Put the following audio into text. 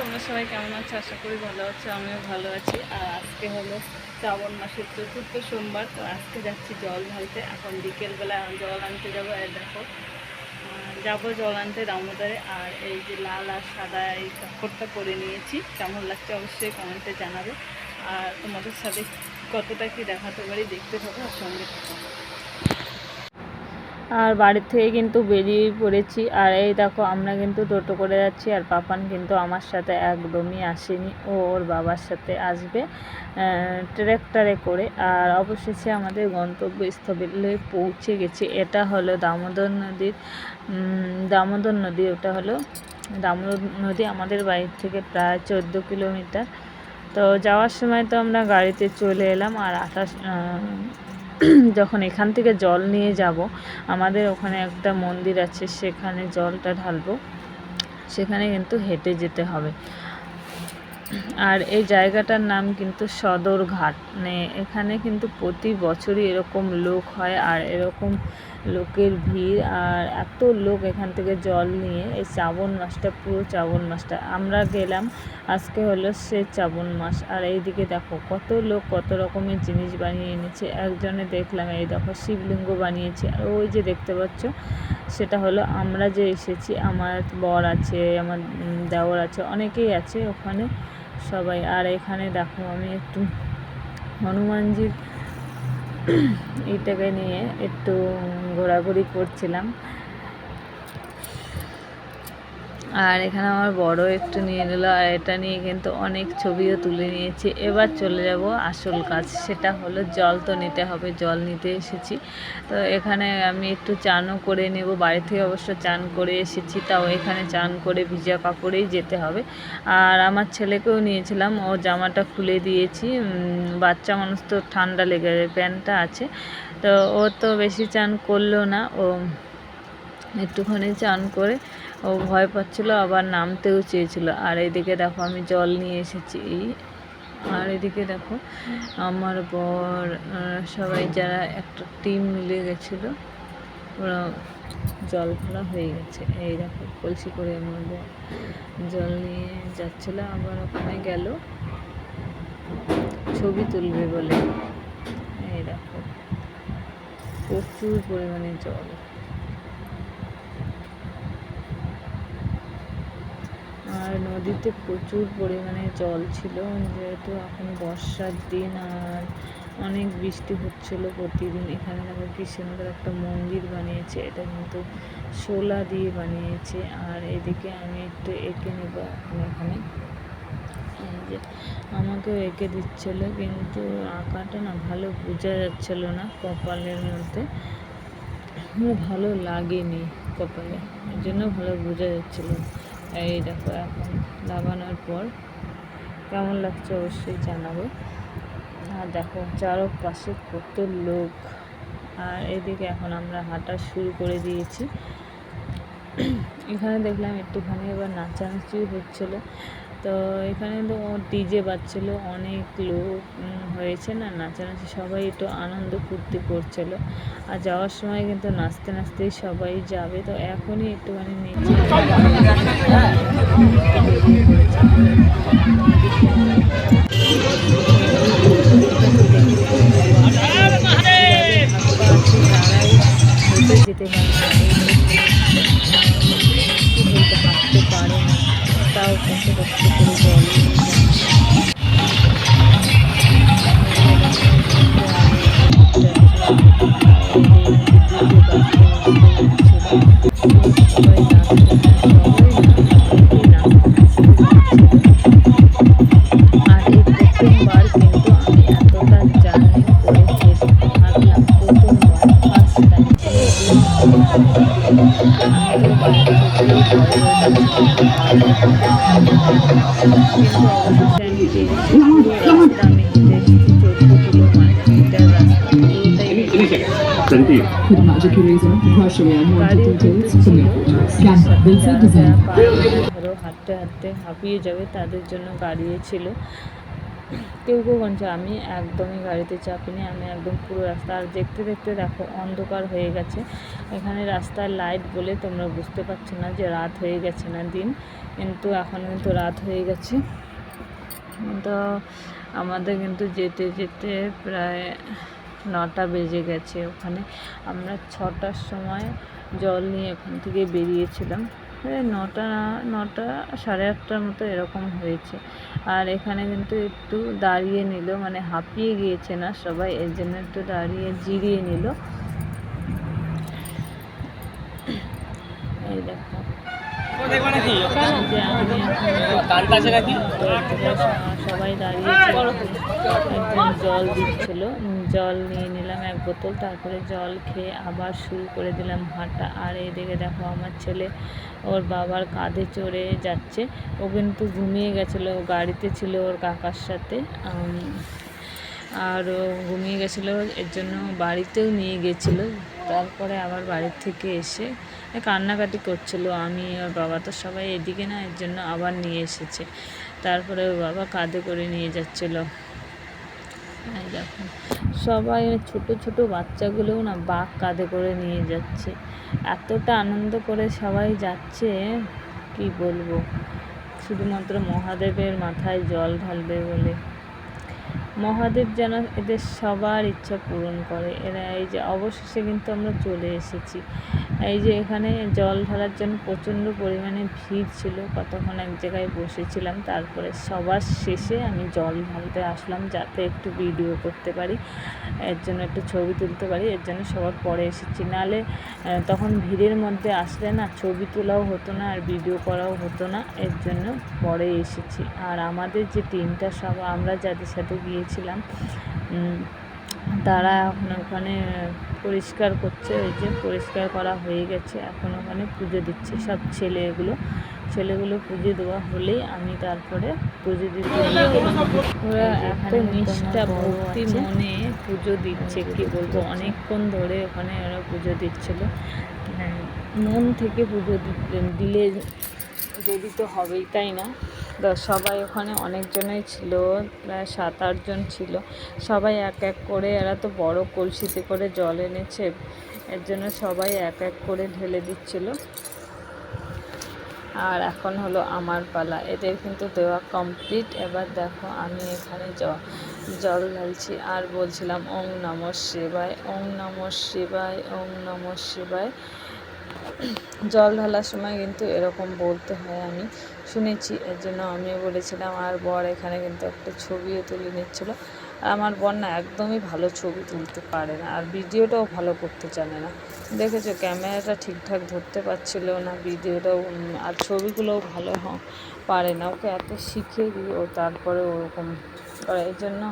তোমরা সবাই কেমন আছো? আশা করি ভালো আছো, আমিও ভালো আছি। আর আজকে হলো শ্রাবণ মাসের চতুর্থ সোমবার, তো আজকে যাচ্ছি জল ঢালতে। এখন বিকেলবেলা জল আনতে যাব আর দেখো। যাব জল আনতে দামোদরে। আর এই যে লাল আর সাদা এই কাপড়টা পরে নিয়েছি। কেমন লাগছে অবশ্যই কমেন্টে জানাবে। আর তোমাদের সাথে কতটা কি দেখাতে পারি দেখতে থাকো, আর সঙ্গে থাকো। আর বাড়ির থেকে কিন্তু বেরিয়ে পড়েছি। আর এই দেখো, আমরা কিন্তু টোটো করে যাচ্ছি আর পাপান কিন্তু আমার সাথে একদমই আসেনি। ও ওর বাবার সাথে আসবে ট্র্যাক্টরে করে। আর অবশেষে আমাদের গন্তব্যস্থলে পৌঁছে গেছি। এটা হলো দামোদর নদীর দামোদর নদী। ওটা হলো দামোদর নদী আমাদের বাড়ির থেকে প্রায় চোদ্দ কিলোমিটার। তো যাওয়ার সময় তো আমরা গাড়িতে চলে এলাম। আর আঠাশ যখন এখান থেকে জল নিয়ে যাব, আমাদের ওখানে একটা মন্দির আছে, সেখানে জলটা ঢালবো। সেখানে কিন্তু হেঁটে যেতে হবে। আর এই জায়গাটার নাম কিন্তু সদর ঘাট। মানে এখানে কিন্তু প্রতি বছরই এরকম লোক হয় আর এরকম লোকের ভিড়। আর এত লোক এখান থেকে জল নিয়ে, এই শ্রাবণ মাসটা পুরো শ্রাবণ মাসটা। আমরা গেলাম আজকে হলো সে শ্রাবণ মাস। আর এইদিকে দেখো, কত লোক কত রকমের জিনিস বানিয়ে এনেছে। একজনে দেখলাম, এই দেখো শিবলিঙ্গ বানিয়েছে। আর ওই যে দেখতে পাচ্ছ, সেটা হলো আমরা যে এসেছি, আমার বর আছে, আমার দেওর আছে, অনেকেই আছে ওখানে সবাই। আর এখানে দেখো, আমি একটু হনুমানজির এটাকে নিয়ে একটু ঘোরাঘুরি করছিলাম। আর এখানে আমার বড় একটু নিয়ে নিল, আর এটা নিয়ে কিন্তু অনেক ছবিও তুলে নিয়েছি। এবার চলে যাব আসল কাজ, সেটা হলো জল তো নিতে হবে, জল নিতে এসেছি। তো এখানে আমি একটু চানও করে নেব, বাড়ি থেকে অবশ্য চান করে এসেছি, তাও এখানে চান করে ভিজা কাপড়েই যেতে হবে। আর আমার ছেলেকেও নিয়েছিলাম, ও জামাটা খুলে দিয়েছি বাচ্চা মানুষ তো ঠান্ডা লেগে যায় প্যান্টটা আছে। তো ও তো বেশি চান করল না, ও একটুখানি চান করে ও ভয় পাচ্ছিল, আবার নামতেও চেয়েছিল। আর এদিকে দেখো আমি জল নিয়ে এসেছি। এই আর এদিকে দেখো আমার বর সবাই যারা একটা টিম মিলে গেছিল, ওরা জল ফেলা হয়ে গেছে। এই দেখো কলসি করে আমার বর জল নিয়ে যাচ্ছিল, আবার ওখানে গেল। ছবি তুলবে বলে। এই দেখো প্রচুর পরিমাণে জল। আর নদীতে প্রচুর পরিমাণে জল ছিল, যেহেতু এখন বর্ষার দিন আর অনেক বৃষ্টি হচ্ছিল প্রতিদিন, এখানে দেখো কি একটা মন্দির বানিয়েছে, এটা কিন্তু শোলা দিয়ে বানিয়েছে, আর এদিকে আমি একটু এঁকে নেব এখন যে আমাকেও এঁকে দিচ্ছিল, কিন্তু আঁকাটা না ভালো বোঝা যাচ্ছিল না কপালের মধ্যে, ভালো লাগেনি কপালে, এর জন্য ভালো বোঝা যাচ্ছিল। এই দেখো এখন লাগানোর পর কেমন লাগছে অবশ্যই জানাব। আর দেখো চারপাশে কত লোক। আর এদিকে এখন আমরা হাঁটা শুরু করে দিয়েছি। এখানে দেখলাম একটুখানি এবার নাচানাচি হচ্ছিল। তো এখানে তো ডিজে বাজছিল, অনেক লোক হয়েছে না নাচানাচি, সবাই একটু আনন্দ ফুর্তি করছিল আর যাওয়ার সময় কিন্তু নাচতে নাচতেই সবাই যাবে, তো এখনই একটুখানি নিচে। যেতে হয় তাও With Magic Eraser, brush away unwanted details from your photos. Can Canva যারা design. হাঁটতে হাঁটতে হাঁপিয়ে যাবে তাদের জন্য গাড়ি ছিল কেউ কেউ বলছে, আমি একদমই গাড়িতে চাপিনি, আমি একদম পুরো রাস্তা। আর দেখতে দেখতে দেখো, অন্ধকার হয়ে গেছে। এখানে রাস্তার লাইট বলে তোমরা বুঝতে পারছ না যে রাত হয়ে গেছে না দিন। কিন্তু এখন কিন্তু রাত হয়ে গেছে। তো আমাদের কিন্তু যেতে যেতে প্রায় নটা বেজে গেছে ওখানে। আমরা ছটার সময় জল নিয়ে ওখান থেকে বেরিয়েছিলাম। নটা নটা সাড়ে আটটার মতো এরকম হয়েছে। আর এখানে কিন্তু একটু দাঁড়িয়ে নিল মানে হাঁপিয়ে গিয়েছে না সবাই, এর জন্য একটু দাঁড়িয়ে জিরিয়ে নিল। সবাই একজন জল দিচ্ছিল। জল নিয়ে নিলাম এক বোতল, তারপরে জল খেয়ে আবার শুরু করে দিলাম হাঁটা আর এদিকে দেখো, আমার ছেলে ওর বাবার কাঁধে চড়ে যাচ্ছে। ও কিন্তু ঘুমিয়ে গেছিল গাড়িতে ছিল ওর কাকার সাথে। আর ঘুমিয়ে গেছিল, এর জন্য বাড়িতেও নিয়ে গেছিল। তারপরে আবার বাড়ির থেকে এসে কান্নাকাটি করছিল। আমি ওর বাবা তো সবাই এদিকে না, এর জন্য আবার নিয়ে এসেছে। তারপরে ওর বাবা কাঁধে করে নিয়ে যাচ্ছিল। দেখো, সবাই ছোট ছোট বাচ্চাগুলোও না বাঘ কাঁধে করে নিয়ে যাচ্ছে। এতটা আনন্দ করে সবাই যাচ্ছে, কি বলব? শুধুমাত্র মহাদেবের মাথায় জল ঢালবে বলে। মহাদেব যেন এদের সবার ইচ্ছা পূরণ করে। এরা এই যে অবশেষে কিন্তু আমরা চলে এসেছি। এই যে এখানে জল ঢালার জন্য প্রচণ্ড পরিমাণে ভিড় ছিল। কতক্ষণ এক জায়গায় বসেছিলাম তারপরে সবার শেষে আমি জল ঢালতে আসলাম যাতে একটু ভিডিও করতে পারি এর জন্য একটু ছবি তুলতে পারি এর জন্য সবার পরে এসেছি। আহ, তখন ভিড়ের মধ্যে আসলে না ছবি তোলাও হতো না আর ভিডিও করাও হতো না এর জন্য পরে এসেছি। আর আমাদের যে টিমটা সব আমরা যাদের সাথে গিয়েছিলাম উম, তারা এখন ওখানে পরিষ্কার করছে ওই যে পরিষ্কার করা হয়ে গেছে। এখন ওখানে পুজো দিচ্ছে সব ছেলেগুলো। ছেলেগুলো পুজো দেওয়া হলেই আমি তারপরে পুজো দিতে ওরা এত নিষ্ঠা ভক্তি মনে পুজো দিচ্ছে কি বলব? অনেকক্ষণ ধরে ওখানে ওরা পুজো দিচ্ছিল। হ্যাঁ, মন থেকে পুজো দিলে দেরি তো হবেই তাই না? সবাই ওখানে অনেকজনই ছিল, প্রায় সাত আটজন ছিল। সবাই এক এক করে, এরা তো বড় কলসিতে করে জল এনেছে, এর জন্য সবাই এক এক করে ঢেলে দিচ্ছিল। আর এখন হলো আমার পালা। এদের কিন্তু দেওয়া কমপ্লিট এবার দেখো, আমি এখানে জ- জল ঢালছি। আর বলছিলাম ওং নম শিবায় ওং নম শিবায় ওং নম শিবায়। জল ঢালার সময় কিন্তু এরকম বলতে হয় আমি। শুনেছি, এর জন্য আমিও বলেছিলাম, আর বর এখানে কিন্তু একটা ছবিও তুলে নিচ্ছিল। আর আমার বর না একদমই ভালো ছবি তুলতে পারে না, আর ভিডিওটাও ভালো করতে জানে না। দেখেছ, ক্যামেরাটা ঠিকঠাক ধরতে পারছিল না, ভিডিওটাও আর ছবিগুলোও ভালো পারে না। ওকে এত শিখিয়ে দিই ও তারপরে ওরকম করে। এই জন্য